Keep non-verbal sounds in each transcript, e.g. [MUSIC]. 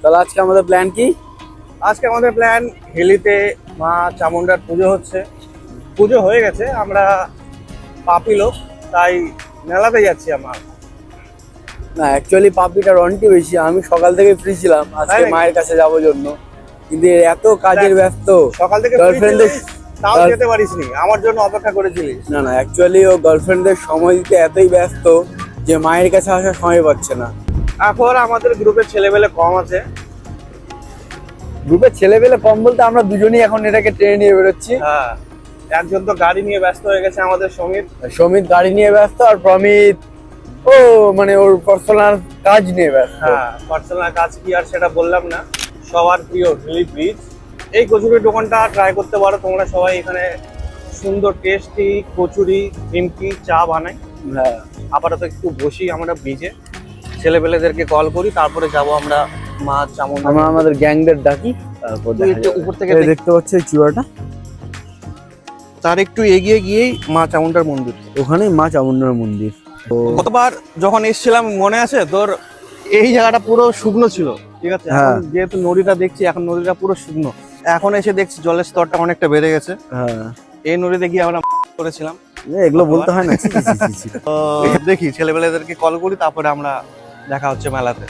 তাহলে আজকে আমাদের প্ল্যান কি? আজকে আমাদের প্ল্যান হিলিতে মা চামুন্ডার পুজো হচ্ছে। পুজো হয়ে গেছে আমরা পাপি লোক তাই মেলাতে যাচ্ছি আমার। না অ্যাকচুয়ালি পাপিটা রন্টি বেশি আমি সকাল থেকে ফ্রি ছিলাম আজকে মায়ের কাছে যাওয়ার জন্য। কিন্তু এত কাজের ব্যস্ত। সকাল থেকে ছিলিস, তাও যেতে পারিসনি আমার জন্য অপেক্ষা করেছিলিস। না না অ্যাকচুয়ালি ও গার্লফ্রেন্ডদের সময় দিতে এতই ব্যস্ত যে মায়ের কাছে আসার সময় পাচ্ছে না। এখন আমাদের গ্রুপের ছেলেবেলে কম আছে। গ্রুপের ছেলেপেলে কম বলতে আমরা দুজনেই এখন এটাকে ট্রেনে নিয়ে বেরোচ্ছি। হ্যাঁ একজন তো গাড়ি নিয়ে ব্যস্ত হয়ে গেছে আমাদের সমীর। সমিত গাড়ি নিয়ে ব্যস্ত আর প্রমিত ও মানে ওর পার্সোনাল কাজ নিয়ে ব্যস্ত। হ্যাঁ পার্সোনাল কাজ কি আর সেটা বললাম না। সবার প্রিয় হিলি ব্রিজ এই কচুরির দোকানটা ট্রাই করতে পারো তোমরা সবাই এখানে সুন্দর টেস্টি কচুরি নিমকি চা বানাই হ্যাঁ। আপাতত একটু বসি আমরা ব্রিজে ছেলেপেলেদেরকে কল করি তারপরে যাব আমরা মা চামুন্ডা আমরা আমাদের গ্যাংদের ডাকি তারপর। উপর থেকে দেখতে পাচ্ছ এই চূড়াটা? তার একটু এগিয়ে গিয়েই মা চামুন্ডার মন্দির। ওখানেই মা চামুন্ডার মন্দির। গতবার যখন এসেছিলাম মনে আছে? তোর এই জায়গাটা পুরো শুকনো ছিল ঠিক আছে? হ্যাঁ। যেহেতু নদীটা দেখছি এখন নদীটা পুরো শুকনো। এখন এসে দেখছি জলের স্তরটা অনেকটা বেড়ে গেছে। হ্যাঁ। এই নদীতে গিয়ে আমরা [LAUGHS] করেছিলাম। এগুলো বলতে হয় না। [LAUGHS] দেখি ছেলেবেলেদেরকে কল করি তারপরে আমরা দেখা হচ্ছে মেলাতে।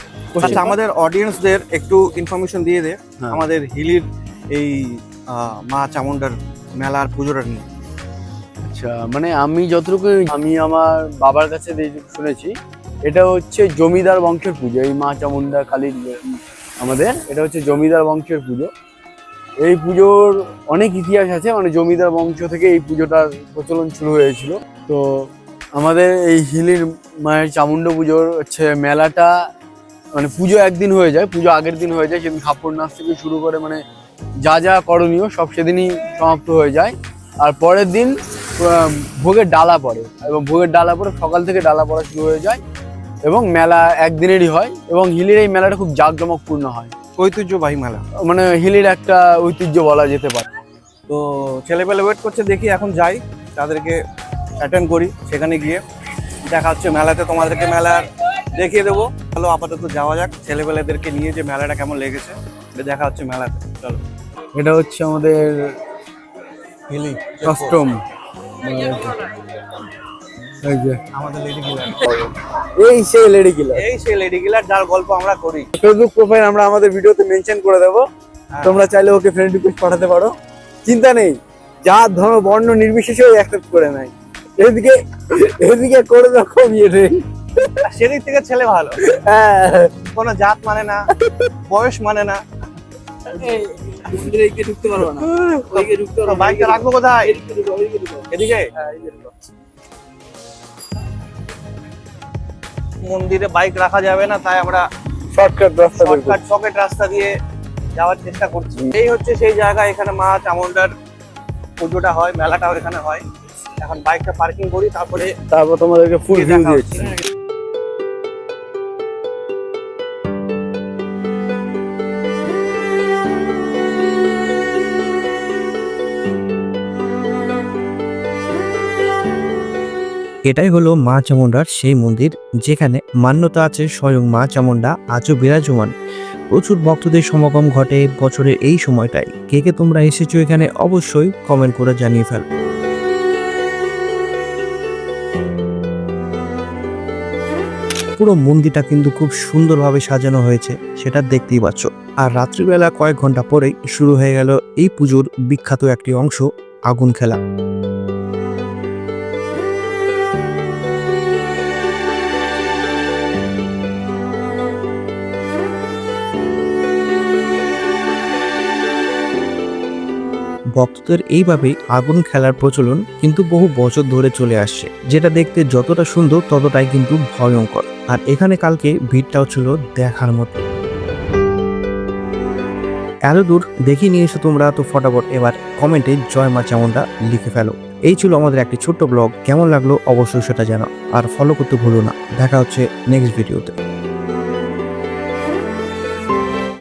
আচ্ছা আমাদের অডিয়েন্সদের একটু ইনফরমেশন দিয়ে দে হ্যাঁ। আমাদের হিলির এই মা চামুন্ডার মেলার পুজোটা নিয়ে। আচ্ছা মানে আমি যতটুকু আমি আমার বাবার কাছে শুনেছি এটা হচ্ছে জমিদার বংশের পুজো এই মা চামুন্ডা কালীর আমাদের এটা হচ্ছে জমিদার বংশের পুজো। এই পুজোর অনেক ইতিহাস আছে মানে জমিদার বংশ থেকে এই পুজোটার প্রচলন শুরু হয়েছিল। তো আমাদের এই হিলির মায়ের চামুণ্ড পুজোর হচ্ছে মেলাটা মানে পুজো একদিন হয়ে যায় পুজো আগের দিন হয়ে যায় সেদিন খাপড় নাচ থেকে শুরু করে মানে যা যা করণীয় সব সেদিনই সমাপ্ত হয়ে যায়। আর পরের দিন ভোগের ডালা পড়ে এবং ভোগের ডালা পরে সকাল থেকে ডালা পড়া শুরু হয়ে যায় এবং মেলা একদিনেরই হয় এবং হিলির এই মেলাটা খুব জাঁকজমকপূর্ণ হয়। ঐতিহ্যবাহী মেলা। মানে হিলির একটা ঐতিহ্য বলা যেতে পারে। তো ছেলেপেলে ওয়েট করছে দেখি এখন যাই। তাদেরকে অ্যাটেন্ড করি সেখানে গিয়ে দেখা হচ্ছে মেলাতে। তোমাদেরকে মেলার দেখিয়ে দেবো। চলো আপাতত যাওয়া যাক। ছেলেপেলেদেরকে নিয়ে যে মেলাটা কেমন লেগেছে এটা দেখা হচ্ছে মেলাতে। চলো। এটা হচ্ছে আমাদের হিলি। কাস্টম। এই আমাদের লেডি কিলার এই সেই লেডি কিলার এই সেই লেডি কিলার যার গল্প আমরা করি। ফেসবুক প্রোফাইল আমরা আমাদের ভিডিওতে মেনশন করে দেবো। হ্যাঁ। তোমরা চাইলে ওকে ফ্রেন্ড রিকোয়েস্ট পাঠাতে পারো। চিন্তা নেই। যা ধর্ম বর্ণ নির্বিশেষে অ্যাকসেপ্ট করে নেয়। এদিকে এদিকে করে রকম ইয়ে নেই সেদিক থেকে ছেলে ভালো। হ্যাঁ। কোনো জাত মানে না বয়স মানে না। মন্দিরে ঢুকতে পারব না। ওইদিকে ঢুকতে তো বাইকটা রাখব কোথায়? এদিকে হ্যাঁ, মন্দিরে বাইক রাখা যাবে না তাই আমরা শর্টকাট রাস্তা শর্টকাট পকেট রাস্তা দিয়ে যাওয়ার চেষ্টা করছি। এই হচ্ছে সেই জায়গা এখানে মা চামুন্ডার পুজোটা হয় মেলাটাও এখানে হয়। এখন বাইকটা পার্কিং করি তারপরে তারপর তোমাদেরকে ফুল ভিউ দিচ্ছি এটাই হলো মা চামুন্ডার সেই মন্দির যেখানে মান্যতা আছে স্বয়ং মা চামুন্ডা আজও বিরাজমান। প্রচুর ভক্তদের সমাগম ঘটে বছরের এই সময়টায়। কে কে তোমরা এসেছ এখানে অবশ্যই কমেন্ট করে জানিয়ে ফেল। পুরো মন্দিরটা কিন্তু খুব সুন্দরভাবে সাজানো হয়েছে, সেটা দেখতেই পাচ্ছ। আর রাত্রিবেলা কয়েক ঘণ্টা পরেই শুরু হয়ে গেল এই পুজোর বিখ্যাত একটি অংশ, আগুন খেলা। ভক্তদের এইভাবেই আগুন খেলার প্রচলন কিন্তু বহু বছর ধরে চলে আসছে। যেটা দেখতে যতটা সুন্দর ততটাই কিন্তু ভয়ঙ্কর। আর এখানে কালকে ভিড়টাও ছিল দেখার মতো। এত দূর দেখে নিয়ে এসো তোমরা, তো ফটাফট এবার কমেন্টে জয় মা চামুন্ডা লিখে ফেলো। এই ছিল আমাদের একটি ছোট্ট ব্লগ, কেমন লাগল অবশ্যই সেটা জানাও। আর ফলো করতে ভুলো না। দেখা হচ্ছে নেক্সট ভিডিওতে